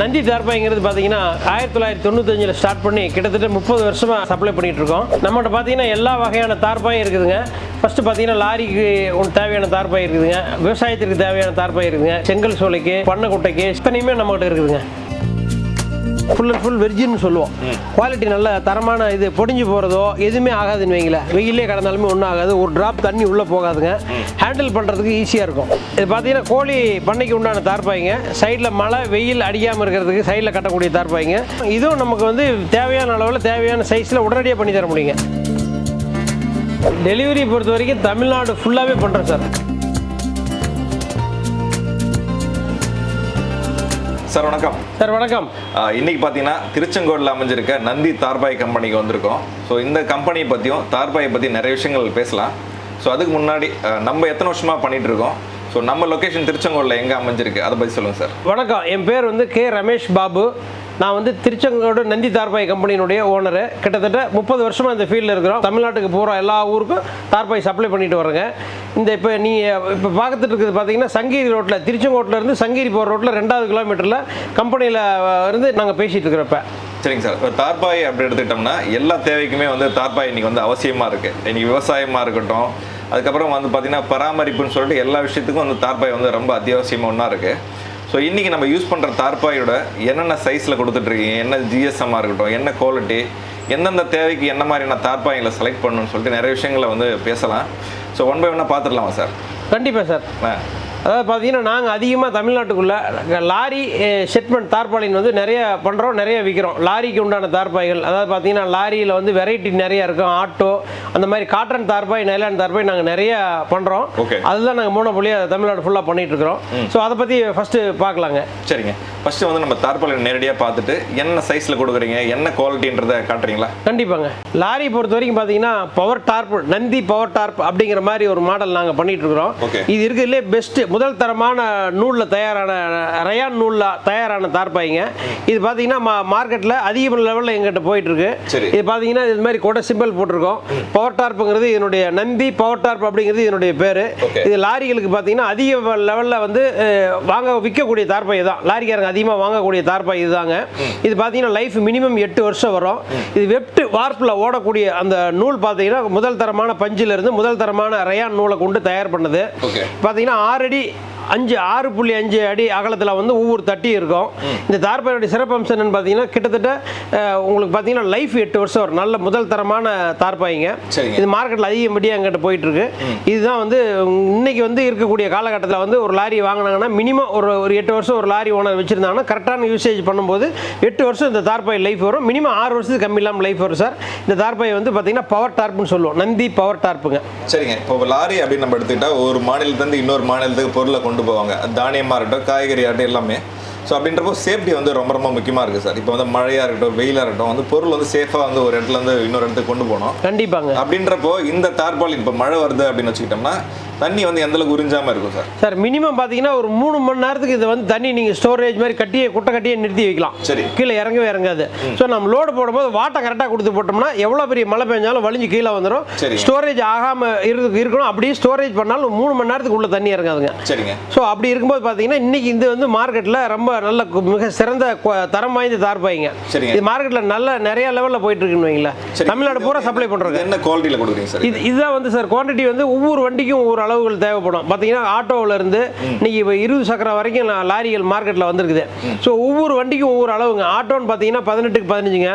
நந்தி தார்பாய்ங்கிறது பார்த்தீங்கன்னா ஆயிரத்தி தொள்ளாயிரத்தி தொண்ணூத்தஞ்சில் ஸ்டார்ட் பண்ணி கிட்டத்தட்ட முப்பது வருஷமாக சப்ளை பண்ணிகிட்டு இருக்கோம். நம்மகிட்ட பார்த்தீங்கன்னா எல்லா வகையான தார்பாயும் இருக்குதுங்க. ஃபஸ்ட்டு பார்த்தீங்கன்னா லாரிக்கு ஒன்று தேவையான தார்பாய் இருக்குதுங்க. விவசாயத்திற்கு தேவையான தார்பாய் இருக்குதுங்க. செங்கல் சோலைக்கு பண்ணை குட்டைக்கு இத்தனையுமே நம்மகிட்ட இருக்குதுங்க. ஃபுல் அண்ட் ஃபுல் வெர்ஜின் சொல்லுவோம். குவாலிட்டி நல்ல தரமான இது பொடிஞ்சு போகிறதோ எதுவுமே ஆகாதுன்னு வைங்களேன் வெயிலே கடந்தாலுமே ஒன்றும் ஆகாது. ஒரு டிராப் தண்ணி உள்ளே போகாதுங்க. ஹேண்டில் பண்ணுறதுக்கு ஈஸியாக இருக்கும். இது பார்த்தீங்கன்னா கோழி பண்ணைக்கு உண்டான தார்பாய்ங்க. சைடில் மழை வெயில் அடிக்காமல் இருக்கிறதுக்கு சைடில் கட்டக்கூடிய தார்பாய்ங்க. இதுவும் நமக்கு வந்து தேவையான அளவில் தேவையான சைஸில் உடனடியாக பண்ணி தர முடியுங்க. டெலிவரி பொறுத்த வரைக்கும் தமிழ்நாடு ஃபுல்லாகவே பண்ணுறோம் சார். சார் வணக்கம். சார் வணக்கம். இன்னைக்கு பார்த்தீங்கன்னா திருச்செங்கோடில் அமைஞ்சிருக்க நந்தி தார்பாய் கம்பெனிக்கு வந்திருக்கோம். ஸோ இந்த கம்பெனியை பற்றியும் தார்பாயை பற்றி நிறைய விஷயங்கள் பேசலாம். ஸோ அதுக்கு முன்னாடி நம்ம எத்தனை வருஷமாக பண்ணிட்டு இருக்கோம்? ஸோ நம்ம லொக்கேஷன் திருச்செங்கோடில் எங்கே அமைஞ்சிருக்கு? அதை பற்றி சொல்லுங்கள் சார். வணக்கம். என் பேர் வந்து கே. ரமேஷ் பாபு. நான் வந்து திருச்செங்கோடு நந்தி தார்பாய் கம்பெனியினுடைய ஓனரு கிட்டத்தட்ட முப்பது வருஷமாக இந்த ஃபீல்டில் இருக்கிறோம். தமிழ்நாட்டுக்கு பூரா எல்லா ஊருக்கும் தார்பாய் சப்ளை பண்ணிட்டு வரேங்க இந்த இப்போ நீ இப்போ பார்த்துட்டு இருக்கிறது பார்த்தீங்கன்னா சங்ககிரி ரோட்டில் திருச்செங்கோட்டிலேருந்து இருந்து போகிற ரோட்டில் ரெண்டாவது கிலோமீட்டரில் கம்பெனியில் இருந்து நாங்கள் பேசிகிட்டு இருக்கிறப்ப. சரிங்க சார். இப்போ தார்பாய் அப்படி எடுத்துக்கிட்டோம்னா எல்லா தேவைக்குமே வந்து தார்பாய் இன்னைக்கு வந்து அவசியமாக இருக்குது இன்னைக்கு விவசாயமாக இருக்கட்டும் அதுக்கப்புறம் வந்து பார்த்தீங்கன்னா பராமரிப்புன்னு சொல்லிட்டு எல்லா விஷயத்துக்கும் வந்து தார்பாய் வந்து ரொம்ப அத்தியாவசியமாக ஒன்றா இருக்குது ஸோ இன்றைக்கி நம்ம யூஸ் பண்ணுற தார்பாயோட என்னென்ன சைஸில் கொடுத்துட்ருக்கீங்க என்ன ஜிஎஸ்எம்மாக இருக்கட்டும் என்ன குவாலிட்டி எந்தெந்த தேவைக்கு என்ன மாதிரியான தார்பாய்களை செலக்ட் பண்ணணும்னு சொல்லிட்டு நிறைய விஷயங்களை வந்து பேசலாம். ஸோ ஒன் பை ஒன்னாக பார்த்துடலாமா சார் கண்டிப்பாக சார் ஆ. அதாவது பார்த்தீங்கன்னா நாங்கள் அதிகமாக தமிழ்நாட்டுக்குள்ளே லாரி ஷெட்மெண்ட் தார்பாலின் வந்து நிறைய பண்ணுறோம் நிறைய விற்கிறோம் லாரிக்கு உண்டான தார்பாய்கள் அதாவது பார்த்தீங்கன்னா லாரியில் வந்து வெரைட்டி நிறைய இருக்கும். ஆட்டோ அந்த மாதிரி காட்டன் தார்பாய் நைலான் தார்பாய் நாங்கள் நிறைய பண்ணுறோம் Okay. அதுதான் நாங்கள் மூணு தமிழ்நாடு ஃபுல்லாக பண்ணிட்டு இருக்கிறோம். ஸோ அதை பற்றி ஃபஸ்ட்டு பார்க்கலாங்க. சரிங்க. ஃபஸ்ட்டு வந்து நம்ம தார்பாலை நேரடியாக பார்த்துட்டு என்ன சைஸில் கொடுக்குறீங்க என்ன குவாலிட்டின்றதை காட்டுறீங்களா? கண்டிப்பாங்க. லாரி பொறுத்த வரைக்கும் பார்த்தீங்கன்னா power tarp Nandi power tarp அப்படிங்கிற மாதிரி ஒரு மாடல் நாங்கள் பண்ணிட்டு இருக்கிறோம். இது இருக்கிறதுலே பெஸ்ட் முதல் தரமான நூலில் தயாரான ரயான் நூலில் தயாரான தார்பாய்ங்க. இது பார்த்தீங்கன்னா மா மார்க்கெட்டில் அதிக லெவலில் எங்கிட்ட போயிட்டு இருக்கு சரி. இது பார்த்தீங்கன்னா இது மாதிரி கூட சிம்பிள் போட்டிருக்கோம். பவர் டார்ப்புங்கிறது இதனுடைய நந்தி பவர் டார்ப் அப்படிங்கிறது இதனுடைய பேர். இது லாரிகளுக்கு பார்த்தீங்கன்னா அதிக லெவலில் வந்து வாங்க விற்கக்கூடிய தார்பாய் தான் லாரிக்காரங்க அதிகமாக வாங்கக்கூடிய தார்பாய் இதுதாங்க. இது பார்த்தீங்கன்னா லைஃப் மினிமம் எட்டு வருஷம் வரும். இது வெப்ட் வார்ப்பில் ஓடக்கூடிய அந்த நூல் பார்த்தீங்கன்னா முதல் தரமான பஞ்சில் இருந்து முதல் தரமான ரயான் நூலை கொண்டு தயார் பண்ணது. பார்த்தீங்கன்னா ஆறு அடி அஞ்சு ஆறு புள்ளி அஞ்சு அடி அகலத்தில் வந்து ஒவ்வொரு தட்டி இருக்கும். இந்த தார்பாயோடைய சிறப்பம்சம் என்னன்னு பார்த்தீங்கன்னா கிட்டத்தட்ட உங்களுக்கு பார்த்தீங்கன்னா லைஃப் எட்டு வருஷம் வரும். நல்ல முதல் தரமான தார்பாய்ங்க. இது மார்க்கெட்டில் அதிகப்படியாக எங்கிட்ட போயிட்டு இருக்கு இதுதான் வந்து இன்னைக்கு வந்து இருக்கக்கூடிய காலகட்டத்தில் வந்து ஒரு லாரி வாங்கினாங்கன்னா மினிமம் ஒரு ஒரு எட்டு வருஷம் ஒரு லாரி ஓனர் வச்சிருந்தாங்கன்னா கரெக்டான யூசேஜ் பண்ணும்போது எட்டு வருஷம் இந்த தார்பாய் லைஃப் வரும். மினிமம் ஆறு வருஷத்துக்கு கம்மி இல்லாமல் லைஃப் வரும் சார் இந்த தார்பாய் வந்து பார்த்தீங்கன்னா பவர் டார்ப்னு சொல்லுவோம். நந்தி பவர் டார்ப்புங்க சரிங்க. இப்போ லாரி அப்படின்னு நம்ம எடுத்துக்கிட்டா ஒரு மாநிலத்துலேருந்து இன்னொரு மாநிலத்துக்கு பொருளை கொண்டு போவாங்க. தானியமாக இருக்கட்டும் காய்கறி ஆகட்டும் எல்லாமே. ஸோ அப்படின்றப்போ சேஃப்டி வந்து ரொம்ப ரொம்ப முக்கியமாக இருக்குது சார். இப்போ வந்து மழையாக இருக்கட்டும் வெயிலாக இருக்கட்டும் வந்து பொருள் வந்து சேஃபாக வந்து ஒரு இடத்துல இருந்து இன்னொரு இடத்துக்கு கொண்டு போகணும். கண்டிப்பாங்க. அப்படின்றப்போ இந்த தார்பாலின் இப்போ மழை வருது அப்படின்னு வச்சுக்கிட்டோம்னா தண்ணி வந்து எந்த அளவுக்கு உறிஞ்சாமல் இருக்கும் சார்? சார் மினிமம் பார்த்தீங்கன்னா ஒரு மூணு மணி நேரத்துக்கு இதை வந்து தண்ணி நீங்கள் ஸ்டோரேஜ் மாதிரி கட்டியே குட்டை கட்டியே நிறுத்தி வைக்கலாம். சரி. கீழே இறங்கவே இறங்காது. ஸோ நம்ம லோடு போடும்போது வாட்டை கரெக்டாக கொடுத்து போட்டோம்னா எவ்வளோ பெரிய மழை பெஞ்சாலும் வலிஞ்சு கீழே வந்துடும். ஸ்டோரேஜ் ஆகாமல் இருக்கு இருக்கணும். அப்படியே ஸ்டோரேஜ் பண்ணாலும் மூணு மணி நேரத்துக்கு உள்ள தண்ணி இறங்காதுங்க. சரிங்க. ஸோ அப்படி இருக்கும்போது பார்த்தீங்கன்னா இன்னைக்கு இது வந்து மார்க்கெட்டில் ரொம்ப நல்ல மிக சிறந்த தரம் வாய்ந்த தார்பாய்ங்க. இது மார்க்கெட்டில் நல்ல நிறைய லெவலில் போயிட்டு இருக்குன்னு வைங்களேன். தமிழ்நாடு பூரா சப்ளை பண்ணுறோங்க என்ன குவாலிட்டியில் கொடுக்குறீங்க சார் இது இதுதான் வந்து சார் குவாண்டிட்டி வந்து ஒவ்வொரு வண்டிக்கும் ஒவ்வொரு அளவுகள் தேவைப்படும். பார்த்தீங்கன்னா ஆட்டோவில் இருந்து இன்னைக்கு இப்போ இருபது சக்கரம் வரைக்கும் நான் லாரிகள் மார்க்கெட்டில் வந்திருக்குது. ஸோ ஒவ்வொரு வண்டிக்கும் ஒவ்வொரு அளவுங்க. ஆட்டோன்னு பார்த்தீங்கன்னா பதினெட்டுக்கு பதினஞ்சுங்க.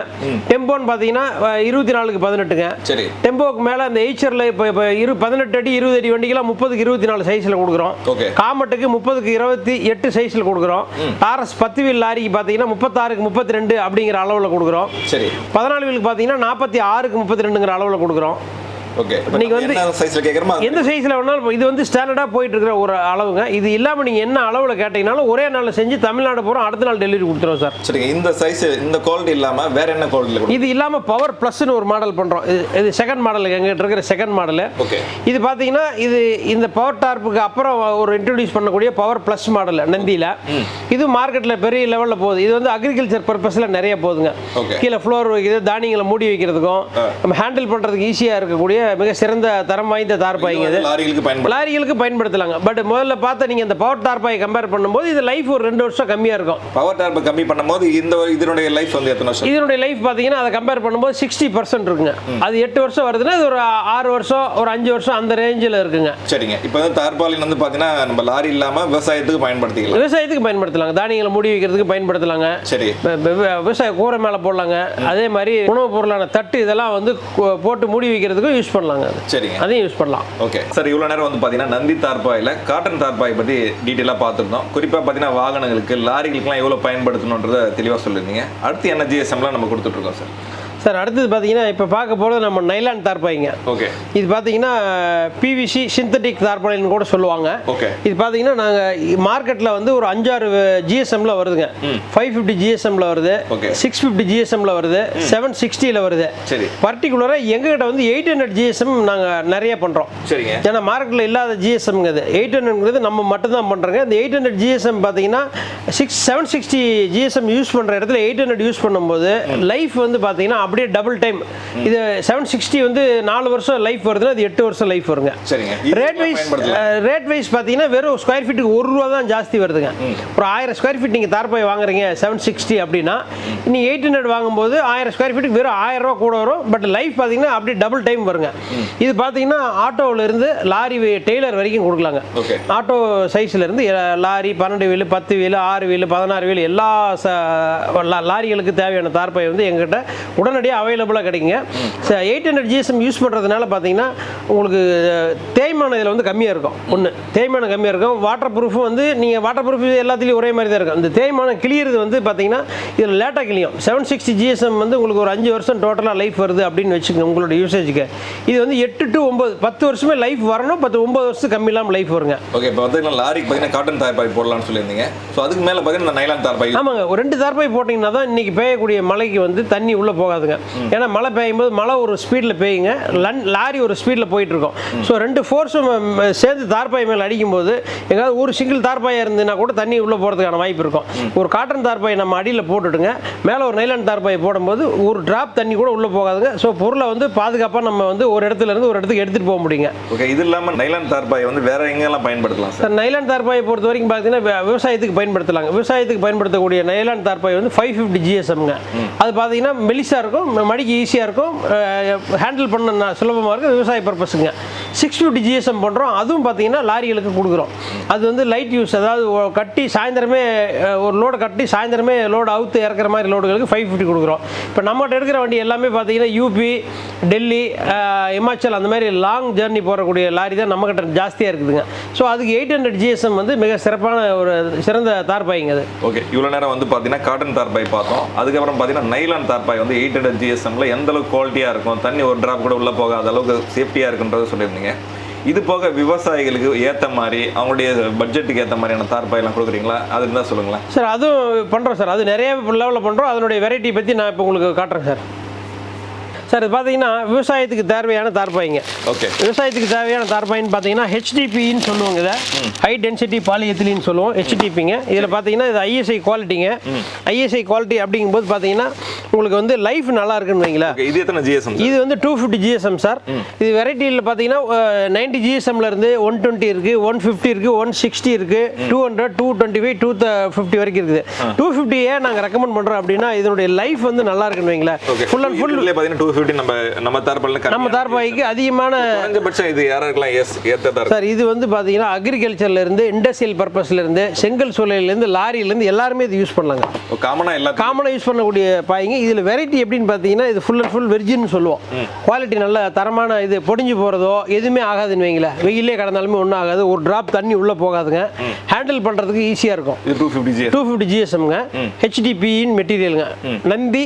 டெம்போன்னு பார்த்தீங்கன்னா இருபத்தி நாலுக்கு பதினெட்டுங்க. சரி. டெம்போக்கு மேலே அந்த எய்ச்சரில் இப்போ இப்போ இரு பதினெட்டு அடி இருபது அடி வண்டிக்கெல்லாம் முப்பதுக்கு இருபத்தி நாலு சைஸில் கொடுக்குறோம் காமட்டுக்கு முப்பதுக்கு இருபத்தி எட்டு சைஸில் கொடுக்குறோம். ஆர்எஸ் பத்து வீல் லாரிக்கு பார்த்தீங்கன்னா முப்பத்தாறுக்கு முப்பத்தி ரெண்டு அப்படிங்கிற அளவில் கொடுக்குறோம். சரி. பதினாலு வீலுக்கு பார்த்தீங்கன்னா நாற்பத்தி ஆறுக்கு முப்பத்தி ரெண்டுங்கிற அளவில் கொடுக்குறோம். ஓகே இன்னைக்கு வந்து- சைஸில் கேட்குறோமா எந்த சைஸில் வேணாலும் இது வந்து ஸ்டாண்டர்டாக போயிட்டு இருக்கிற ஒரு அளவுங்க. இது இல்லாமல் நீங்கள் என்ன அளவில் கேட்டீங்கனாலும் ஒரே நாளில் செஞ்சு தமிழ்நாடு பூரா அடுத்த நாள் டெலிவரி கொடுத்துருவோம் சார். சரிங்க. இந்த சைஸ் இந்த குவாலிட்டி இல்லாமல் வேற என்ன கொடுக்கும் இது இல்லாமல் பவர் ப்ளஸ்னு ஒரு மாடல் பண்ணுறோம் இது செகண்ட் மாடல் எங்கிட்ட இருக்கிற செகண்ட் மாடலு ஓகே இது பார்த்தீங்கன்னா இது இந்த பவர் டார்ப்புக்கு அப்புறம் ஒரு இன்ட்ரடியூஸ் பண்ணக்கூடிய பவர் ப்ளஸ் மாடல் நந்தியில். இது மார்க்கெட்டில் பெரிய லெவலில் போகுது. இது வந்து அக்ரிகல்ச்சர் பர்பஸில் நிறைய போகுதுங்க. கீழே ஃப்ளோர் வைக்கிறது தானியங்களை மூடி வைக்கிறதுக்கும் நம்ம ஹேண்டில் பண்ணுறதுக்கு ஈஸியாக இருக்கக்கூடிய மிக சிறந்த தரம் வாய்ந்த தார்பாய்ங்க இது. லாரிகளுக்கு பயன்படுத்தலாங்க. பட் முதல்ல பார்த்த நீங்கள் இந்த பவர் தார்பாயை கம்பேர் பண்ணும்போது இது லைஃப் ஒரு ரெண்டு வருஷம் கம்மியாக இருக்கும். பவர் டார்பை கம்மி பண்ணும்போது இந்த இதனுடைய லைஃப் வந்து எத்தனை வருஷம்? இதனுடைய லைஃப் பார்த்தீங்கன்னா அதை கம்பேர் பண்ணும்போது சிக்ஸ்டி பர்சன்ட் இருக்குங்க. அது எட்டு வருஷம் வருதுன்னா இது ஒரு ஆறு வருஷம் ஒரு அஞ்சு வருஷம் அந்த ரேஞ்சில் இருக்குங்க. சரிங்க. இப்போ வந்து தார்பாலின் வந்து பார்த்தீங்கன்னா நம்ம லாரி இல்லாமல் விவசாயத்துக்கு பயன்படுத்திக்கலாம். விவசாயத்துக்கு பயன்படுத்தலாங்க. தானியங்களை மூடி வைக்கிறதுக்கு பயன்படுத்தலாங்க. சரி. விவசாய கூரை மேலே போடலாங்க. அதே மாதிரி உணவுப் பொருளான தட்டு இதெல்லாம் வந்து போட்டு மூடி வைக்கிறதுக்கும் யூஸ் பண்ணலாங்க அது. சரிங்க. அதையும் யூஸ் பண்ணலாம். ஓகே சார் இவ்வளோ நேரம் வந்து பார்த்தீங்கன்னா நந்தி தார்பாயில் காட்டன் தார்பாய் பற்றி டீட்டெயிலாக பார்த்துருந்தோம். குறிப்பாக பார்த்தீங்கன்னா வாகனங்களுக்கு லாரிகளுக்குலாம் எவ்வளோ பயன்படுத்தணுன்றதை தெளிவாக சொல்லியிருந்தீங்க அடுத்து என்ன ஜிஎஸ்எம்லாம் நம்ம கொடுத்துட்ருக்கோம் சார் சார் அடுத்தது பார்த்தீங்கன்னா இப்போ பார்க்க போகிறது நம்ம நைலான் தார்பாய்ங்க. ஓகே இது பார்த்தீங்கன்னா பிவிசி சிந்தட்டிக் தார்பாலின்னு கூட சொல்லுவாங்க. ஓகே இது பார்த்தீங்கன்னா நாங்கள் மார்க்கெட்டில் வந்து ஒரு அஞ்சாறு ஜிஎஸ்எம்ல வருதுங்க. ஃபைவ் ஃபிஃப்டி ஜிஎஸ்எம்ல வருது. சிக்ஸ் ஃபிஃப்டி ஜிஎஸ்எம்ல வருது. செவன் சிக்ஸ்டியில் வருது. சரி. பர்டிகுலராக எங்ககிட்ட வந்து எயிட் ஹண்ட்ரட் ஜிஎஸ்எம் நாங்கள் நிறைய பண்ணுறோம் சரிங்க. ஏன்னா மார்க்கெட்டில் இல்லாத ஜிஎஸ்எம்ங்கிறது எயிட் ஹண்ட்ரட்ங்கிறது நம்ம மட்டும்தான் பண்ணுறோங்க இந்த எயிட் ஹண்ட்ரட் ஜிஎஸ்எம் பார்த்தீங்கன்னா six seven sixty GSM use பண்ணுற இடத்துல எயிட் ஹண்ட்ரட் யூஸ் பண்ணும்போது லைஃப் வந்து பார்த்தீங்கன்னா அப்படியே டபுள் டைம் இது செவன் சிக்ஸ்டி வந்து நாலு வருஷம் லைஃப் வருதுன்னா அது எட்டு வருஷம் லைஃப் வருங்க. ரேட் வைஸ் ரேட் வைஸ் பார்த்தீங்கன்னா வெறும் ஸ்கொயர் ஃபீட்டுக்கு ஒரு ரூபா தான் ஜாஸ்தி வருதுங்க. ஒரு ஆயிரம் ஸ்கொயர் ஃபீட் நீங்கள் தார்பாய் வாங்குறீங்க செவன் சிக்ஸ்டி அப்படின்னா நீங்கள் எயிட் ஹண்ட்ரட் வாங்கும்போது ஆயிரம் ஸ்கொயர் ஃபீட்டுக்கு வெறும் ஆயிரம் ரூபா கூட வரும். பட் லைஃப் பார்த்தீங்கன்னா அப்படியே டபுள் டைம் வருங்க. இது பார்த்தீங்கன்னா ஆட்டோவில் இருந்து லாரி டெய்லர் வரைக்கும் கொடுக்கலாங்க. ஆட்டோ சைஸ்ல இருந்து எ- லாரி பன்னெண்டு வீலு பத்து வீலு ஆறு வீலு பதினாறு வீலு எல்லா லாரிகளுக்கு தேவையான தார்பாய் வந்து எங்ககிட்ட உடனடியாக அவைலபிளாக கிடைக்குங்க. எயிட் ஹண்ட்ரட் ஜிஎஸ்எம் யூஸ் பண்ணுறதுனால பார்த்தீங்கன்னா உங்களுக்கு தேய்மானம் இதில் வந்து கம்மியாக இருக்கும். ஒன்று தேய்மானம் கம்மியாக இருக்கும். வாட்டர் ப்ரூஃபும் வந்து நீங்கள் வாட்டர் ப்ரூஃப் எல்லாத்துலேயும் ஒரே மாதிரி தான் இருக்கும். இந்த தேய்மானம் கிளியறது வந்து பார்த்தீங்கன்னா இதில் லேட்டாக கிளியும் செவன் சிக்ஸ்டி ஜிஎஸ்எம் வந்து உங்களுக்கு ஒரு அஞ்சு வருஷம் டோட்டலாக லைஃப் வருது அப்படின்னு வச்சுக்கோங்க உங்களோட யூசேஜுக்கு இது வந்து எட்டு டு ஒம்பது பத்து வருஷமே லைஃப் வரணும் பத்து ஒம்பது வருஷம் கம்மி இல்லாமல் லைஃப் வருங்க. ஓகே இப்போ வந்து லாரிக்கு பார்த்தீங்கன்னா காட்டன் தார்பாய் போடலாம்னு சொல்லியிருந்தீங்க. ஸோ அதுக்கு மேலே பார்த்தீங்கன்னா நைலான் தார்பாய் ஆமாங்க. ஒரு ரெண்டு தார்பாய் போட்டிங்கன்னா தான் இன்னைக்கு பெய்யக்கூடிய மழைக்கு வந்து தண்ணி உள்ளே போகாதுங்க. ஏன்னா மழை பெய்யும் போது மழை ஒரு ஸ்பீடில் பெய்யுங்க. லன் லாரி ஒரு ஸ்பீடில் போயிட்டு இருக்கும் ஸோ ரெண்டு ஃபோர்ஸும் சேர்ந்து தார்பாய் மேலே அடிக்கும்போது எங்காவது ஒரு சிங்கிள் தார்பாயாக இருந்ததுன்னா கூட தண்ணி உள்ளே போகிறதுக்கான வாய்ப்பு இருக்கும். ஒரு காட்டன் தார்பாய் நம்ம அடியில் போட்டுட்டுங்க. மேலே ஒரு நைலான் தார்பாய் போடும்போது ஒரு டிராப் தண்ணி கூட உள்ளே போகாதுங்க. ஸோ பொருளை வந்து பாதுகாப்பாக நம்ம வந்து ஒரு இடத்துல இருந்து ஒரு இடத்துக்கு எடுத்துகிட்டு போக முடியுங்க. ஓகே இது இல்லாமல் நைலான் தார்பாய் வந்து வேற எங்கெல்லாம் பயன்படுத்தலாம் சார் நைலான் தார்பாயை பொறுத்த வரைக்கும் பார்த்தீங்கன்னா விவசாயத்துக்கு பயன்படுத்தலாங்க. விவசாயத்துக்கு பயன்படுத்தக்கூடிய நைலான் தார்பாய் வந்து ஃபைவ் ஃபிஃப்டி ஜிஎஸ்எம்ங்க அது பார்த்தீங்கன்னா மெலிசாக இருக்கும். மடிக்கு ஈஸியாக இருக்கும். ஹேண்டில் பண்ண சுலபமாக இருக்கும். விவசாய பர்பஸுங்க சிக்ஸ் ஃபிஃப்டி ஜிஎஸ்எம் பண்ணுறோம் அதுவும் பார்த்தீங்கன்னா லாரிகளுக்கு கொடுக்குறோம். அது வந்து லைட் யூஸ் அதாவது கட்டி சாயந்தரமே ஒரு லோடு கட்டி சாயந்தரமே லோடு அவுத்து இறக்குற மாதிரி லோடுகளுக்கு ஃபைவ் ஃபிஃப்டி கொடுக்குறோம். இப்போ நம்மகிட்ட எடுக்கிற வண்டி எல்லாமே பார்த்தீங்கன்னா யூபி டெல்லி இமாச்சல் அந்த மாதிரி லாங் ஜேர்னி போகக்கூடிய லாரி தான் நம்மக்கிட்ட ஜாஸ்தியாக இருக்குதுங்க. ஸோ அதுக்கு எயிட் ஹண்ட்ரட் ஜிஎஸ்எம் வந்து மிக சிறப்பான ஒரு சிறந்த தார்பாய்ங்க அது. ஓகே இவ்வளோ நேரம் வந்து பார்த்தீங்கன்னா காட்டன் தார்பாய் பார்த்தோம். அதுக்கப்புறம் பார்த்தீங்கன்னா நைலான் தார்பாய் வந்து எயிட் ஹண்ட்ரட் ஜிஎஸ்எம்ல எந்த அளவுக்கு குவாலிட்டியாக இருக்கும்? தண்ணி ஒரு ட்ராப் கூட உள்ளே போகாத அளவுக்கு சேஃப்டியாக இருக்குன்றது சொல்லியிருந்தீங்க. இது போக விவசாயிகளுக்கு ஏற்ற மாதிரி அவங்களுடைய பட்ஜெட்டுக்கு ஏற்ற மாதிரியான தார்பாயெல்லாம் கொடுக்குறீங்களா? அது இருந்தால் சொல்லுங்களேன். சார் அதுவும் பண்ணுறோம் சார். அது நிறைய லெவலில் பண்ணுறோம் அதனுடைய வெரைட்டி பற்றி நான் இப்போ உங்களுக்கு காட்டுறேன் சார். சார் இது பார்த்தீங்கன்னா விவசாயத்துக்கு தேவையான தார்பாய்ங்க. ஓகே. விவசாயத்துக்கு தேவையான தார்பாயின்னு பார்த்தீங்கன்னா ஹெச்டிபின்னு சொல்லுவாங்க இதை. ஹை டென்சிட்டி பாலிஎத்திலின்னு சொல்லுவோம் ஹெச்டிபிங்க இதில் பார்த்தீங்கன்னா இது ஐஎஸ்ஐ குவாலிட்டிங்க ஐஎஸ்ஐ குவாலிட்டி அப்படிங்கும்போது பார்த்தீங்கன்னா உங்களுக்கு வந்து லைஃப் நல்லா இருக்குன்னு வைங்களேன். ஓகே இது எத்தனை ஜிஎஸ்எம் இது வந்து டூ ஃபிஃப்டி ஜிஎஸ்எம் சார். இது வெரைட்டியில் பார்த்தீங்கன்னா நைன்டி ஜிஎஸ்எம்ல இருந்து ஒன் டுவெண்ட்டி இருக்கு ஒன் ஃபிஃப்டி இருக்கு ஒன் சிக்ஸ்டி இருக்கு two hundred two twenty five two fifty வரைக்கும் இருக்குது. டூ ஃபிஃப்டியே நாங்கள் ரெக்கமெண்ட் பண்ணுறோம் அப்படின்னா இதனுடைய லைஃப் வந்து நல்லா இருக்குன்னு வைங்களேன். ஃபுல் அண்ட் ஃபுல் பார்த்தீங்கன்னா டூ ஃபிஃப்டி நம்ம நம்ம தார்பாயில் நம்ம தார்பாய்க்கு அதிகமான குறைஞ்சபட்சம் இது யாராருக்கெல்லாம் எஸ் ஏற்றதா சார் இது வந்து பார்த்தீங்கன்னா அக்ரிகல்ச்சர்ல இருந்து இண்டஸ்ட்ரியல் பர்பஸ்ல இருந்து செங்கல் சூளையில இருந்து லாரியில இருந்து எல்லாருமே இது யூஸ் பண்ணலாங்க. காமனாக எல்லா காமனாக யூஸ் பண்ணக்கூடிய பாய்ங்க. இதில் வெரைட்டி எப்படின்னு பார்த்தீங்கன்னா இது ஃபுல் அண்ட் ஃபுல் வெர்ஜின் சொல்லுவோம். குவாலிட்டி நல்ல தரமான இது பொடிஞ்சு போகிறதோ எதுவுமே ஆகாதுன்னு வைங்களேன். வெயிலே கடந்தாலுமே ஒன்றும் ஆகாது. ஒரு டிராப் தண்ணி உள்ளே போகாதுங்க. ஹேண்டில் பண்ணுறதுக்கு ஈஸியாக இருக்கும். டூ ஃபிஃப்டி ஜிஎஸ்எம்ங்க ஹெச்டிபின்னு மெட்டீரியலுங்க நந்தி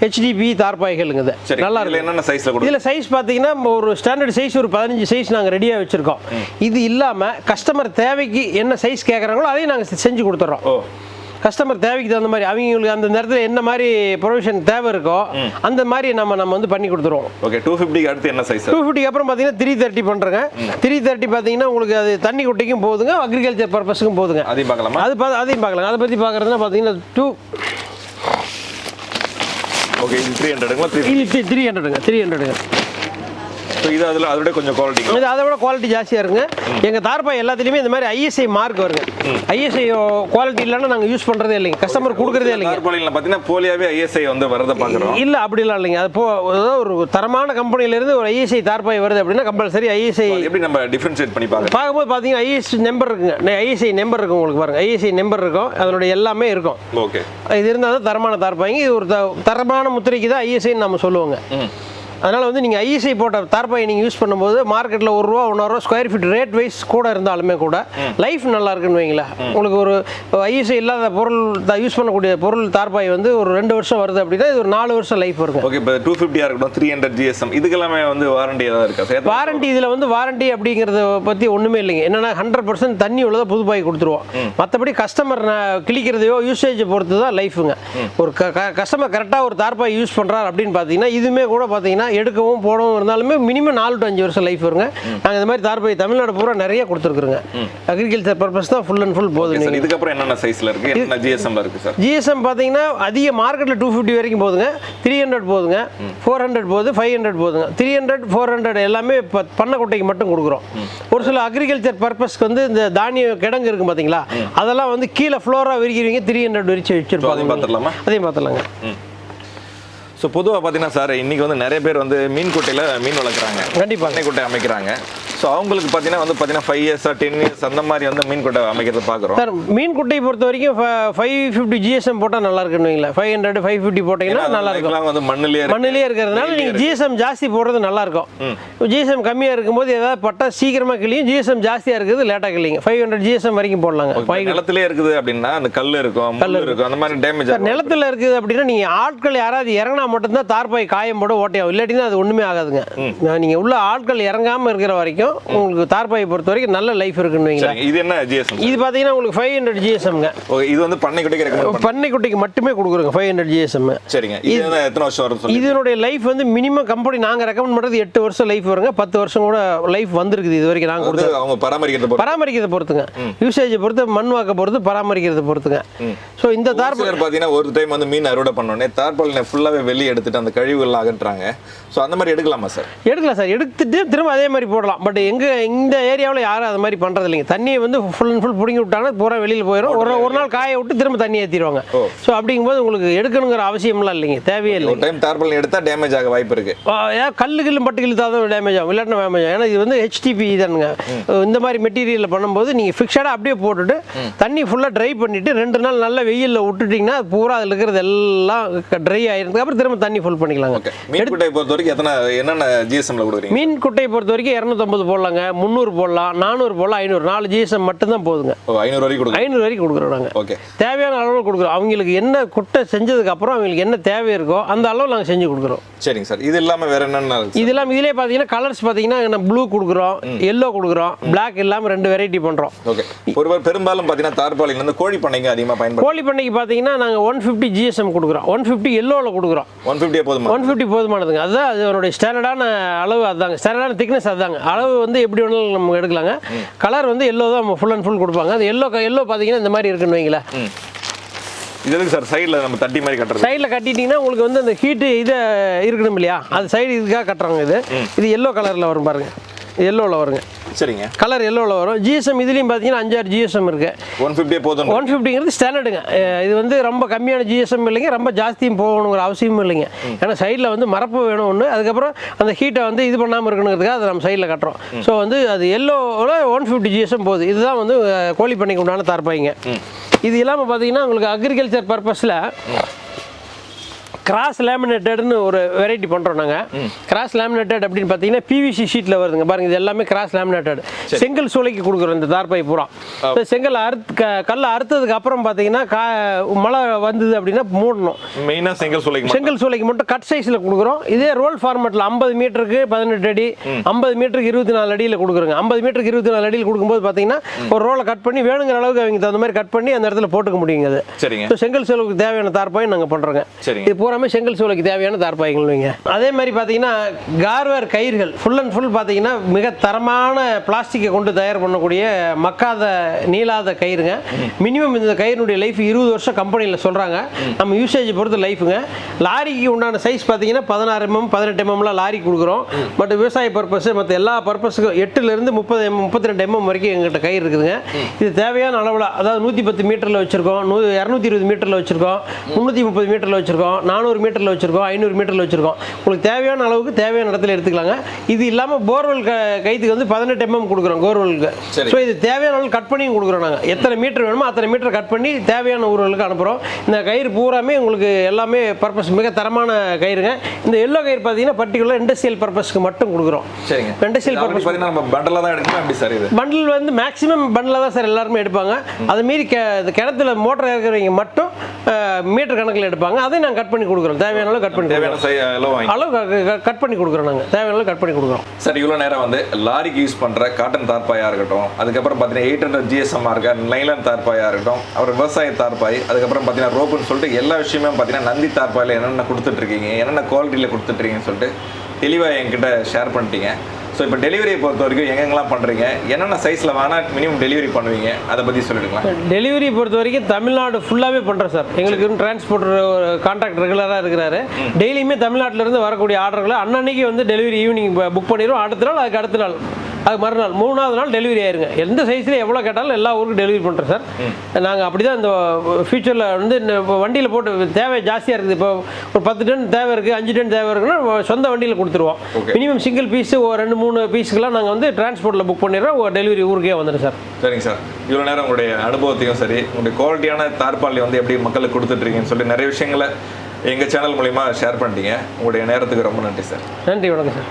ஹெச்டிபி தார்பாய்களுங்க இது. நல்லா இதில் இருக்கும் என்னென்ன சைஸில் கொடுக்கும் இதில் சைஸ் பார்த்தீங்கன்னா ஒரு ஸ்டாண்டர்ட் சைஸ் ஒரு பதினஞ்சு சைஸ் நாங்கள் ரெடியாக வச்சுருக்கோம். இது இல்லாமல் கஸ்டமர் தேவைக்கு என்ன சைஸ் கேட்குறாங்களோ அதையும் நாங்கள் செஞ்சு கொடுத்துட்றோம் ஓ. கஸ்டமர் தேவைக்கு தகுந்த மாதிரி அவங்களுக்கு அந்த நேரத்தில் என்ன மாதிரி ப்ரொவிஷன் தேவை இருக்கோ அந்த மாதிரி நம்ம நம்ம வந்து பண்ணி கொடுத்துருவோம். ஓகே டூ ஃபிஃப்டிக்கு அடுத்து என்ன சைஸ் டூ ஃபிஃப்டிக்கு அப்புறம் பார்த்தீங்கன்னா த்ரீ தேர்ட்டி பண்ணுறேங்க த்ரீ தேர்ட்டி பார்த்தீங்கன்னா உங்களுக்கு அது தண்ணி குட்டிக்கும் போகுதுங்க அக்ரிகல்ச்சர் பர்பஸுக்கும் போகுதுங்க அதையும் பார்க்கலாமா? அது அதையும் பார்க்கலாம் அதை பற்றி பார்க்குறதுனா பார்த்தீங்கன்னா டூ ஓகே இது த்ரீ ஹண்ட்ரடுங்களா த்ரீ த்ரீ ஹண்ட்ரடுங்க த்ரீ ஹண்ட்ரடுங்க ஸோ இது அதில் அதோட கொஞ்சம் குவாலிட்டி இது அதை விட குவாலிட்டி ஜாஸ்தியாக இருக்குங்க எங்கள் தார்பாய் எல்லாத்துலேயுமே இந்த மாதிரி ஐஎஸ்ஐ மார்க் வருங்க. ஐஎஸ்ஐ குவாலிட்டி இல்லைன்னா நாங்கள் யூஸ் பண்ணுறதே இல்லைங்க. கஸ்டமர் கொடுக்குறதே இல்லைங்க. பார்த்தீங்கன்னா போலியாவே ஐஎஸ்ஐ வந்து வரதை பார்க்குறோம் இல்லை அப்படிலாம் இல்லைங்க. அது போ ஒரு தரமான கம்பெனிலேருந்து ஒரு ஐஎஸ்ஐ தார்பாய் வருது அப்படின்னா கம்பல்சரி ஐஎஸ்ஐ எப்படி நம்ம டிஃபரன்ஷியேட் பண்ணி பார்க்குறோம் பார்க்கும்போது பார்த்தீங்கன்னா ஐஎஸ்ஐ நம்பர் இருக்குங்க. ஐஎஸ்ஐ நம்பர் இருக்கும் உங்களுக்கு பாருங்க. ஐஎஸ்ஐ நம்பர் இருக்கும். அதனுடைய எல்லாமே இருக்கும். ஓகே இது இருந்தால் தான் தரமான தார்பாய்ங்க. இது ஒரு தரமான முத்திரைக்கு தான் ஐஎஸ்ஐன்னு நம்ம சொல்லுவோங்க. அதனால் வந்து நீங்கள் ஐஎஸ்ஐ போட்ட தார்பாய் நீங்கள் யூஸ் பண்ணும்போது மார்க்கெட்டில் ஒரு ரூபா ஒன்றரை ரூபா ஸ்கொயர் ஃபீட் ரேட் வைஸ் கூட இருந்தாலுமே கூட லைஃப் நல்லா இருக்குன்னு வைங்களேன். உங்களுக்கு ஒரு ஐஎஸ்ஐ இல்லாத பொருள் யூஸ் பண்ணக்கூடிய பொருள் தார்பாய் வந்து ஒரு ரெண்டு வருஷம் வருது அப்படின்னா இது ஒரு நாலு வருஷம் லைஃப் இருக்கும். ஓகே இப்போ டூ ஃபிஃப்டியாக இருக்கட்டும் த்ரீ ஹண்ட்ரட் ஜிஎஸ்எம் இதுக்கெல்லாமே வந்து வாரண்டி ஏதாவது இருக்கா? வாரண்டி இதில் வந்து வாரண்டி அப்படிங்கிறத பற்றி ஒன்றுமே இல்லைங்க. என்னன்னா ஹண்ட்ரட் பர்சன்ட் தண்ணி உள்ளதை புது பாய் கொடுத்துருவோம். மற்றபடி கஸ்டமர் கிளிக்கிறதையோ யூசேஜை பொறுத்து தான் லைஃபுங்க ஒரு கஸ்டமர் கரெக்டாக ஒரு தார்பாய் யூஸ் பண்ணுறாரு அப்படின்னு பார்த்தீங்கன்னா இதுவுமே கூட பார்த்தீங்கன்னா எடுக்கவும் போடவும் இருந்தாலுமே மினிமம் நாலு டு அஞ்சு வருஷம் லைஃப் வருங்க. நாங்கள் இந்த மாதிரி தார்பாய் தமிழ்நாடு பூரா நிறைய கொடுத்துருக்குறோங்க. அக்ரிகல்ச்சர் பர்பஸ் தான் ஃபுல் அண்ட் ஃபுல் சார் இதுக்கப்புறம் என்னென்ன சைஸ்ல இருக்கு? என்னென்ன ஜிஎஸ்எம்ல இருக்கு சார் ஜிஎஸ்எம் பார்த்தீங்கன்னா அதிக மார்க்கெட்டில் டூ ஃபிஃப்டி வரைக்கும் போகுதுங்க. த்ரீ ஹண்ட்ரட் போகுதுங்க. ஃபோர் ஹண்ட்ரட் போகுது ஃபைவ் ஹண்ட்ரட் போகுதுங்க. த்ரீ ஹண்ட்ரட் ஃபோர் ஹண்ட்ரட் எல்லாமே இப்போ பண்ணைக்குட்டைக்கு மட்டும் கொடுக்குறோம். ஒரு சில அக்ரிகல்ச்சர் பர்பஸ்க்கு வந்து இந்த தானிய கிடங்கு இருக்கும் பார்த்தீங்களா அதெல்லாம் வந்து கீழே ஃப்ளோராக விரிக்கிறீங்க த்ரீ ஹண்ட்ரட் விரிச்சு அதையும் வச்சிருப்பாங்க. பார்த்துடலாமா அதையும் பார்த்துலாங்க ஸோ பொதுவாக பார்த்தீங்கன்னா சார் இன்னைக்கு வந்து நிறைய பேர் வந்து மீன் குட்டையில் மீன் வளர்க்குறாங்க. கண்டிப்பாங்க. பண்ணை குட்டை அமைக்கிறாங்க. ஸோ அவங்களுக்கு பார்த்தீங்கன்னா வந்து பார்த்தீங்கன்னா ஃபைவ் இயர்ஸாக டென் இயர்ஸ் அந்த மாதிரி வந்து மீன் குட்டை அமைக்கிறத பார்க்குறோம் சார் மீன் குட்டையை பொறுத்த வரைக்கும் ஃபைவ் ஃபிஃப்டி ஜிஎஸ்எம் போட்டால் நல்லா இருக்குன்னு வைங்களேன். ஃபைவ் ஹண்ட்ரட் ஃபைவ் ஃபிஃப்டி போட்டிங்கன்னா நல்லா இருக்கும். வந்து மண்ணிலே. மண்ணிலே இருக்கிறதுனால நீங்கள் ஜிஎஸ்எம் ஜாஸ்தி போடுறது நல்லா இருக்கும். ஜிஎஸ்எம் கம்மியாக இருக்கும்போது ஏதாவது பட்டா சீக்கிரமாக கிளியும் ஜிஎஸ்எம் ஜாஸ்தியாக இருக்குது லேட்டாக கிளிங்க. ஃபைவ் ஹண்ட்ரட் ஜிஎஸ்எம் வரைக்கும் போடலாங்க. நிலத்திலே இருக்குது அப்படின்னா அந்த கல் இருக்கும் முள் இருக்கும். அந்த மாதிரி டேமேஜ் நிலத்துல இருக்குது அப்படின்னா நீங்கள் ஆட்கள் யாராவது இறங்கினா மட்டும்தான் தார்பாய் காயம் போட ஓட்டையாகும் இல்லாட்டினா அது ஒன்றுமே ஆகாதுங்க. நீங்கள் உள்ள ஆட்கள் இறங்காமல் இருக்கிற வரைக்கும் உங்களுக்கு தார்பாயை பொறுத்த வரைக்கும் நல்ல லைஃப் இருக்குன்னு சரிங்க. இது என்ன ஜிஎஸ்எம் இது பார்த்தீங்கன்னா உங்களுக்கு ஃபைவ் ஹண்ட்ரட் ஜிஎஸ்எம்ங்க இது வந்து பண்ணை குட்டைக்கு பண்ணை குட்டிக்கு மட்டுமே கொடுக்குறோங்க ஃபைவ் ஹண்ட்ரட் ஜிஎஸ்எம் சரிங்க. இது எத்தனை வருஷம் வரும் இதனுடைய லைஃப் வந்து மினிமம் கம்பெனி நாங்கள் ரெக்கமெண்ட் பண்ணுறது எட்டு வருஷம் லைஃப் வருங்க. பத்து வருஷம் கூட லைஃப் வந்திருக்குது இது வரைக்கும் நாங்கள் கொடுத்த அவங்க பராமரிக்கிறத பராமரிக்கிறதை பொறுத்துங்க. யூசேஜை பொறுத்து மண் வாக்க பொறுத்து பராமரிக்கிறதை பொறுத்துங்க. ஸோ இந்த சிலர் பார்த்தீங்கன்னா ஒரு டைம் வந்து மீன் அறுவடை பண்ணோடனே தார்பாலினை ஃபுல்லாகவே வெளியே எடுத்துட்டு அந்த கழிவுகள் அகற்றுறாங்க ஸோ அந்த மாதிரி எடுக்கலாமா சார் எடுக்கலாம் சார் எடுத்துட்டு திரும்ப அதே மாதிரி போடலாம். பட் எங்க இந்த ஏரியாவில் யாரும் அது மாதிரி பண்றது இல்லைங்க தண்ணியை வந்து ஃபுல் அண்ட் ஃபுல் பிடிங்கி விட்டாங்கன்னா பூரா வெளியில் போயிடும் ஒரு ஒரு நாள் காய விட்டு திரும்ப தண்ணி ஏற்றிடுவாங்க. ஸோ அப்படிங்கும்போது உங்களுக்கு எடுக்கணுங்கிற அவசியம்லாம் இல்லைங்க. தேவையே இல்லைங்க. டைம் தார்பாலினை எடுத்தா டேமேஜ் ஆக வாய்ப்பு இருக்கு. ஆ, ஏன் கல்லு கில்லு பட்டு கில்லு தான் டேமேஜ் ஆகும். இல்லாட்டினா டேமேஜ் ஆகும். ஏன்னா இது வந்து ஹெச்டிபி தானுங்க. இந்த மாதிரி மெட்டீரியலில் பண்ணும்போது நீங்கள் ஃபிக்ஸடாக அப்படியே போட்டுட்டு தண்ணி ஃபுல்லாக ட்ரை பண்ணிவிட்டு ரெண்டு நாள் நல்லா வெயிலில் விட்டுட்டிங்கன்னா பூரா அதில் இருக்கிறது எல்லாம் ட்ரை ஆயிருந்ததுக்கு அப்புறம் திரும்ப தண்ணி ஃபுல் பண்ணிக்கலாங்க. மீன் குட்டையை பொறுத்த வரைக்கும் எத்தனை என்னென்ன ஜிஎஸ்எம்ல கொடுக்குறீங்க? மீன் குட்டையை பொறுத்த வரைக்கும் இரநூத்தம்பது போடலாங்க. முந்நூறு போடலாம். நானூறு போடலாம். ஐநூறு. நாலு ஜிஎஸ்எம் மட்டும்தான் போதுங்க. ஐநூறு வரைக்கும் ஐநூறு வரைக்கும் கொடுக்குறோம் நாங்கள் ஓகே. தேவையான அளவு கொடுக்குறோம். அவங்களுக்கு என்ன குட்டை செஞ்சதுக்கு அப்புறம் அவங்களுக்கு என்ன தேவை இருக்கோ அந்த அளவு நாங்கள் செஞ்சு கொடுக்குறோம். சரிங்க சார். இது இல்லாமல் வேற என்னென்ன இது இல்லாமல் இதிலே பார்த்தீங்கன்னா கலர்ஸ் பார்த்தீங்கன்னா நம்ம ப்ளூ கொடுக்குறோம் எல்லோ கொடுக்குறோம் Black இல்லாமல் ரெண்டு வெரைட்டி பண்ணுறோம் ஓகே. ஒருவர் பெரும்பாலும் பார்த்தீங்கன்னா தார்பாலின் வந்து கோழி பண்ணைங்க அதிகமாக பயன்படுத்தும் கோழி பண்ணைக்கு பார்த்தீங்கன்னா நாங்கள் ஒன் ஃபிஃப்டி ஜிஎஸ்எம் கொடுக்குறோம். ஒன் ஃபிஃப்டி எல்லோவில் கொடுக்குறோம். ஒன் ஃபிஃப்டியே போதுமா? ஒன் ஃபிஃப்டி போதுமானதுங்க. அதுதான் அதனுடைய ஸ்டாண்டர்டான அளவு அதுதாங்க ஸ்டாண்டர்டான திக்னஸ் அதுதாங்க அளவு வந்து எப்படி வேணாலும் நம்ம எடுக்கலாங்க. கலர் வந்து எல்லோ தான் ஃபுல் அண்ட் ஃபுல் கொடுப்பாங்க. அது எல்லோ எல்லோ பார்த்தீங்கன்னா இந்த மாதிரி இருக்குன்னு வைங்களேன். இது எதுக்கு சார் சைடில் நம்ம தட்டி மாதிரி கட்டுறது. சைடில் கட்டிட்டீங்கன்னா உங்களுக்கு வந்து அந்த ஹீட்டு இது இருக்கணும் இல்லையா? அது சைடு இதுக்காக கட்டுறாங்க இது. இது எல்லோ கலரில் வரும் பாருங்க. எல்லோவில் வருங்க. சரிங்க. கலர் எல்லோவில் வரும். ஜிஎஸ்எம் இதுலேயும் பார்த்தீங்கன்னா அஞ்சாறு ஜிஎஸ்எம் இருக்கு. ஒன் ஃபிஃப்டியே போதும் ஒன் ஃபிஃப்டிங்கிறது ஸ்டாண்டர்டுங்க இது வந்து ரொம்ப கம்மியான ஜிஎஸ்எம் இல்லைங்க. ரொம்ப ஜாஸ்தியும் போகணுங்கிற அவசியமும் இல்லைங்க. ஏன்னா சைடில் வந்து மரப்பு வேணும் ஒன்று அதுக்கப்புறம் அந்த ஹீட்டை வந்து இது பண்ணாமல் இருக்கணுங்கிறதுக்காக அதை நம்ம சைடில் கட்டுறோம். ஸோ வந்து அது எல்லோவில் ஒன் ஃபிஃப்டி ஜிஎஸ்எம் போகுது. இதுதான் வந்து கோழி பண்ணைக்கு உண்டான தார்பாய்ங்க இது இல்லாமல் பார்த்தீங்கன்னா உங்களுக்கு அக்ரிகல்ச்சர் பர்பஸில் கிராஸ் லேமினேட்டட்னு ஒரு வெரைட்டி பண்ணுறோம் நாங்கள் கிராஸ் லேமினேட்டட் அப்படின்னு பார்த்தீங்கன்னா பிவிசி ஷீட்டில் வருதுங்க. பாருங்க இது எல்லாமே கிராஸ் லேமினேட்டட் செங்கல் சூளைக்கு கொடுக்குறோம் இந்த தார்பாய் பூரா. செங்கல் அறுத்து கல்லை அறுத்ததுக்கு அப்புறம் பார்த்தீங்கன்னா கா மழை வந்தது அப்படின்னா மூடணும். மெயினாக செங்கல் சூளைக்கு. செங்கல் சூளைக்கு மட்டும் கட் சைஸில் கொடுக்குறோம். இதே ரோல் ஃபார்மேட்டில் ஐம்பது மீட்டருக்கு பதினெட்டு அடி ஐம்பது மீட்டருக்கு இருபத்தி நாலு அடியில் கொடுக்குறோங்க. ஐம்பது மீட்டருக்கு இருபத்தி நாலு அடியில் கொடுக்கும்போது பார்த்தீங்கன்னா ஒரு ரோலை கட் பண்ணி வேணுங்கிற அளவுக்கு அவங்க தகுந்த மாதிரி கட் பண்ணி அந்த இடத்துல போட்டுக்க முடியுங்க அது. செங்கல் சூளைக்கு தேவையான தார்பாயும் நாங்கள் பண்ணுறோங்க இது பூரா பூராமே செங்கல் சூளைக்கு தேவையான தார்பாய்கள் வைங்க. அதே மாதிரி பார்த்தீங்கன்னா கார்வேர் கயிறுகள் ஃபுல் அண்ட் ஃபுல் பார்த்தீங்கன்னா மிக தரமான பிளாஸ்டிக்கை கொண்டு தயார் பண்ணக்கூடிய மக்காத நீளாத கயிறுங்க. மினிமம் இந்த கயிறுனுடைய லைஃப் இருபது வருஷம் கம்பெனியில் சொல்கிறாங்க நம்ம யூசேஜ் பொறுத்து லைஃபுங்க லாரிக்கு உண்டான சைஸ் பார்த்தீங்கன்னா பதினாறு எம்எம் பதினெட்டு எம்எம்லாம் லாரி கொடுக்குறோம். பட் விவசாய பர்பஸ் மற்ற எல்லா பர்பஸுக்கும் எட்டுலேருந்து முப்பது எம் முப்பத்தி ரெண்டு எம்எம் வரைக்கும் எங்கிட்ட கயிறு இருக்குதுங்க. இது தேவையான அளவில் அதாவது நூற்றி பத்து மீட்டரில் வச்சுருக்கோம் நூ இரநூத்தி இருபது மீட்டரில் வச்சுருக்கோம் முந்நூற்றி முப்பது மீட்டரில் வச்சுருக்கோம் நானூறு மீட்டரில் வச்சுருக்கோம் ஐநூறு மீட்டரில் வச்சுருக்கோம். உங்களுக்கு தேவையான அளவுக்கு தேவையான இடத்துல எடுத்துக்கலாங்க. இது இல்லாமல் போர்வெல் க கைத்துக்கு வந்து பதினெட்டு எம்எம் கொடுக்குறோம் கோர்வெலுக்கு. ஸோ இது தேவையான அளவு கட் பண்ணியும் கொடுக்குறோம் நாங்கள் எத்தனை மீட்டர் வேணுமோ அத்தனை மீட்டர் கட் பண்ணி தேவையான ஊர்களுக்கு அனுப்புகிறோம் இந்த கயிறு பூராமே உங்களுக்கு எல்லாமே பர்பஸ் மிக தரமான கயிறுங்க. இந்த எல்லோ கயிறு பார்த்தீங்கன்னா பர்டிகுலர் இண்டஸ்ட்ரியல் பர்பஸ்க்கு மட்டும் கொடுக்குறோம். சரிங்க. இண்டஸ்ட்ரியல் பர்பஸ் நம்ம பண்டலாக தான் எடுக்கணும் எப்படி சார் இது? பண்டில் வந்து மேக்ஸிமம் பண்டில் தான் சார் எல்லாருமே எடுப்பாங்க. அது மீறி கிணத்துல மோட்டர் இருக்கிறவங்க மட்டும் மீட்டர் கணக்கில் எடுப்பாங்க. அதையும் நாங்கள் கட் பண்ணி கொடுக்குறோம். தேவையான அளவு கட் பண்ணி கொடுக்குறோம். தேவையான அளவு கட் பண்ணி கொடுக்குறோம் நாங்கள் தேவையான அளவு கட் பண்ணி கொடுக்குறோம். சார் இவ்வளோ நேரம் வந்து லாரிக்கு யூஸ் பண்ணுற காட்டன் தார்பாயாக இருக்கட்டும் அதுக்கப்புறம் பார்த்தீங்கன்னா எயிட் ஹண்ட்ரட் ஜிஎஸ்எம்மாக இருக்க நைலன் தார்பாயாக இருக்கட்டும் அப்புறம் விவசாய தார்பாய் அதுக்கப்புறம் பார்த்தீங்கன்னா ரோப்புன்னு சொல்லிட்டு எல்லா விஷயமே பார்த்தீங்கன்னா நந்தி தார்பாயில் என்னென்ன கொடுத்துட்ருக்கீங்க என்னென்ன குவாலிட்டியில் கொடுத்துட்ருக்கீங்கன்னு சொல்லிட்டு தெளிவாக என்கிட்ட ஷேர் பண்ணிட்டீங்க. ஸோ இப்போ டெலிவரியை பொறுத்த வரைக்கும் எங்கெங்கெல்லாம் பண்ணுறீங்க என்னென்ன சைஸில் வேணால் மினிமம் டெலிவரி பண்ணுவீங்க? அதை பற்றி சொல்லிடுங்களா டெலிவரி பொறுத்த வரைக்கும் தமிழ்நாடு ஃபுல்லாகவே பண்ணுறோம் சார். எங்களுக்கு டிரான்ஸ்போர்ட்டர் கான்ட்ராக்ட் ரெகுலராக இருக்கிறாரு. டெய்லியுமே தமிழ்நாட்டிலேருந்து வரக்கூடிய ஆர்டர்களை அன்னன்னைக்கு வந்து டெலிவரி ஈவினிங் புக் பண்ணிடுவோம். அடுத்த நாள் அதுக்கு அடுத்த நாள். அது மறுநாள் மூணாவது நாள் டெலிவரி ஆயிருங்க. எந்த சைஸில் எவ்வளோ கேட்டாலும் எல்லா ஊருக்கும் டெலிவரி பண்ணுறோம் சார். நாங்கள் அப்படி தான் இந்த ஃபியூச்சரில் வந்து இப்போ வண்டியில் போட்டு தேவை ஜாஸ்தியாக இருக்குது. இப்போ ஒரு பத்து டன் தேவை இருக்குது அஞ்சு டன் தேவை இருக்குன்னா சொந்த வண்டியில் கொடுத்துருவோம். மினிமம் சிங்கிள் பீஸு ஒரு ரெண்டு மூணு பீஸுக்கெல்லாம் நாங்கள் வந்து டிரான்ஸ்போர்ட்டில் புக் பண்ணிடுறோம். டெலிவரி ஊருக்கே வந்துடும் சார். சரிங்க சார். இவ்வளோ நேரம் உங்களுடைய அனுபவத்தையும் சரி உங்களுடைய குவாலிட்டியான தார்பாலி வந்து எப்படி மக்களுக்கு கொடுத்துட்ருக்கீங்கன்னு சொல்லி நிறைய விஷயங்களை எங்கள் சேனல் மூலிமா ஷேர் பண்ணிட்டீங்க. உங்களுடைய நேரத்துக்கு ரொம்ப நன்றி சார். நன்றி வணக்கம் சார்.